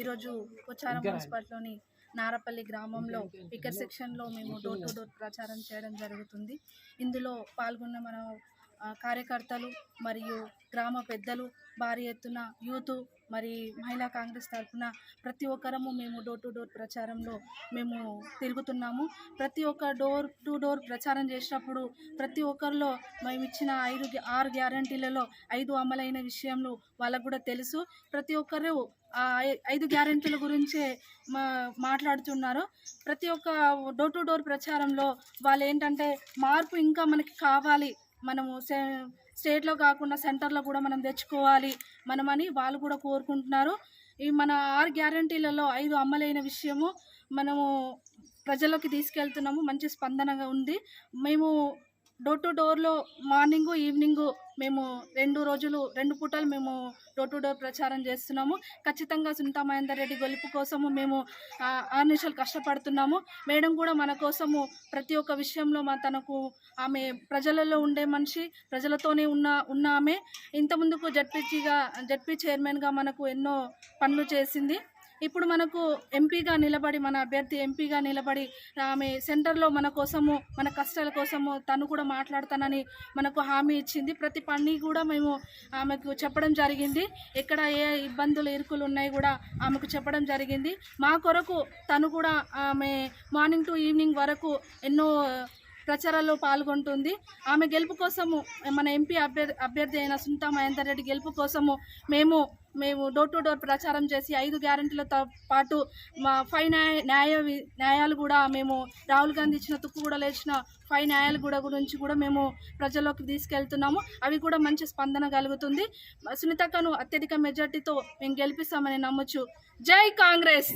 ఈరోజు కొచ్చారం మున్సిపాలిటీలోని నారపల్లి గ్రామంలో పికర్ సెక్షన్లో మేము డోర్ టు డోర్ ప్రచారం చేయడం జరుగుతుంది. ఇందులో పాల్గొన్న మన కార్యకర్తలు మరియు గ్రామ పెద్దలు భారీ ఎత్తున యూత్ మరి మహిళా కాంగ్రెస్ తరఫున ప్రతి ఒక్కరము మేము డోర్ టు డోర్ ప్రచారంలో మేము తిరుగుతున్నాము. ప్రతి ఒక్క డోర్ టు డోర్ ప్రచారం చేసినప్పుడు ప్రతి ఒక్కరిలో మేము ఇచ్చిన ఐదు గ్యా- ఆరు గ్యారంటీలలో ఐదు అమలైన విషయంలో వాళ్ళకు కూడా తెలుసు. ప్రతి ఒక్కరు ఆ ఐ- ఐదు గ్యారెంటీల గురించే మా మాట్లాడుతున్నారు. ప్రతి ఒక్క డోర్ టు డోర్ ప్రచారంలో వాళ్ళు ఏంటంటే మార్పు ఇంకా మనకి కావాలి మనము సే- స్టేట్లో కాకుండా సెంటర్లో కూడా మనం తెచ్చుకోవాలి మనమని వాళ్ళు కూడా కోరుకుంటున్నారు. ఈ మన ఆరు గ్యారంటీలలో ఐదు అమలైన విషయము మనము ప్రజల్లోకి తీసుకెళ్తున్నాము. మంచి స్పందనగా ఉంది. మేము డోర్ టు డోర్లో మార్నింగు ఈవినింగు మేము రెండు రోజులు రెండు పూటలు మేము డోర్ టు డోర్ ప్రచారం చేస్తున్నాము. ఖచ్చితంగా సునీతా మహేందర్ రెడ్డి గొలుపు కోసము మేము ఆరు నిమిషాలు కష్టపడుతున్నాము. మేడం కూడా మన కోసము ప్రతి ఒక్క విషయంలో మా తనకు ఆమె ప్రజలలో ఉండే మనిషి ప్రజలతోనే ఉన్న ఉన్న ఆమె. ఇంత ముందుకు జడ్పీగా జడ్పీ చైర్మన్గా మనకు ఎన్నో పనులు చేసింది. ఇప్పుడు మనకు ఎంపీగా నిలబడి మన అభ్యర్థి ఎంపీగా నిలబడి ఆమె సెంటర్లో మన కోసము మన కష్టాల కోసము తను కూడా మాట్లాడతానని మనకు హామీ ఇచ్చింది. ప్రతి పని కూడా మేము ఆమెకు చెప్పడం జరిగింది. ఎక్కడ ఏ ఇబ్బందులు ఇరుకులు ఉన్నాయి కూడా ఆమెకు చెప్పడం జరిగింది. మా కొరకు తను కూడా ఆమె మార్నింగ్ టు ఈవినింగ్ వరకు ఎన్నో ప్రచారాల్లో పాల్గొంటుంది. ఆమె గెలుపు కోసము మన ఎంపీ అభ్యర్థి అభ్యర్థి అయిన సునీతా మహేందర్ రెడ్డి గెలుపు కోసము మేము మేము డోర్ టు డోర్ ప్రచారం చేసి ఐదు గ్యారంటీలతో పాటు మా ఫైవ్ న్యాయ న్యాయ న్యాయాలు కూడా మేము రాహుల్ గాంధీ ఇచ్చిన తుక్కు కూడా లేచిన ఫైవ్ న్యాయాలు కూడా గురించి కూడా మేము ప్రజల్లోకి తీసుకెళ్తున్నాము. అవి కూడా మంచి స్పందన కలుగుతుంది. సునీతక్కను అత్యధిక మెజార్టీతో మేము గెలిపిస్తామని నమ్మొచ్చు. జై కాంగ్రెస్!